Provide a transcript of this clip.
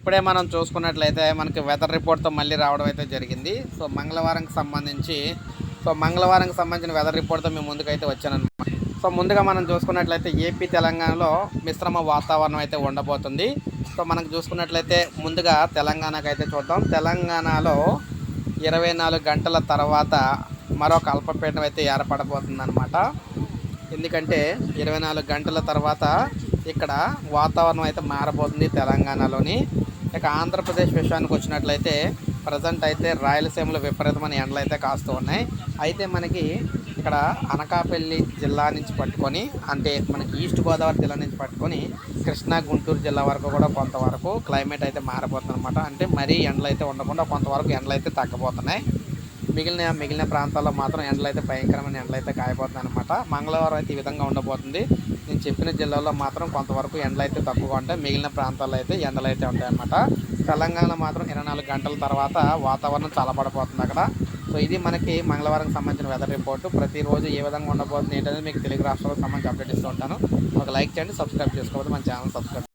ఇప్పుడే మనం చూసుకున్నట్లయితే మనకి వెదర్ రిపోర్ట్తో మళ్ళీ రావడం అయితే జరిగింది. సో మంగళవారంకి సంబంధించి సో మంగళవారంకి సంబంధించిన వెదర్ రిపోర్ట్తో మేము ముందుకైతే వచ్చానమాట సో ముందుగా మనం చూసుకున్నట్లయితే ఏపీ తెలంగాణలో మిశ్రమ వాతావరణం అయితే ఉండబోతుంది. సో మనకు చూసుకున్నట్లయితే ముందుగా తెలంగాణకు అయితే చూద్దాం. తెలంగాణలో ఇరవై నాలుగు గంటల తర్వాత మరొక అల్పపీఠం అయితే ఏర్పడబోతుంది ఎందుకంటే ఇరవై నాలుగు గంటల తర్వాత ఇక్కడ వాతావరణం అయితే మారబోతుంది తెలంగాణలోని. ఇక ఆంధ్రప్రదేశ్ విషయానికి వచ్చినట్లయితే ప్రజెంట్ అయితే రాయలసీమలో విపరీతమైన ఎండలు అయితే కాస్తూ ఉన్నాయి. అయితే మనకి ఇక్కడ అనకాపల్లి జిల్లా నుంచి పట్టుకొని అంటే మనకి ఈస్ట్ గోదావరి జిల్లా నుంచి పట్టుకొని కృష్ణా గుంటూరు జిల్లా వరకు కూడా కొంతవరకు క్లైమేట్ అయితే మారిపోతుంది అనమాట అంటే మరీ ఎండలు అయితే ఉండకుండా కొంతవరకు ఎండలు అయితే తగ్గబోతున్నాయి. మిగిలిన మిగిలిన ప్రాంతాల్లో మాత్రం ఎండలు అయితే భయంకరమైన ఎండలు అయితే కాయబోతుంది అనమాట మంగళవారం అయితే ఈ విధంగా ఉండబోతుంది. నేను చెప్పిన జిల్లాల్లో మాత్రం కొంతవరకు ఎండలు అయితే తక్కువగా ఉంటాయి. మిగిలిన ప్రాంతాల్లో అయితే ఎండలు అయితే ఉంటాయి అనమాట తెలంగాణలో మాత్రం ఇరవై నాలుగు గంటల తర్వాత వాతావరణం చల్లబడబోతుంది అక్కడ. సో ఇది మనకి మంగళవారం సంబంధించిన వెదర్ రిపోర్ట్. ప్రతిరోజు ఏ విధంగా ఉండబోతుంది ఏంటనేది మీకు తెలుగు రాష్ట్రాలకు సంబంధించి అప్డేట్ ఇస్తూ ఉంటాను. ఒక లైక్ చేయండి సబ్స్క్రైబ్ చేసుకోవద్దు మన ఛానల్ సబ్స్క్రైబ్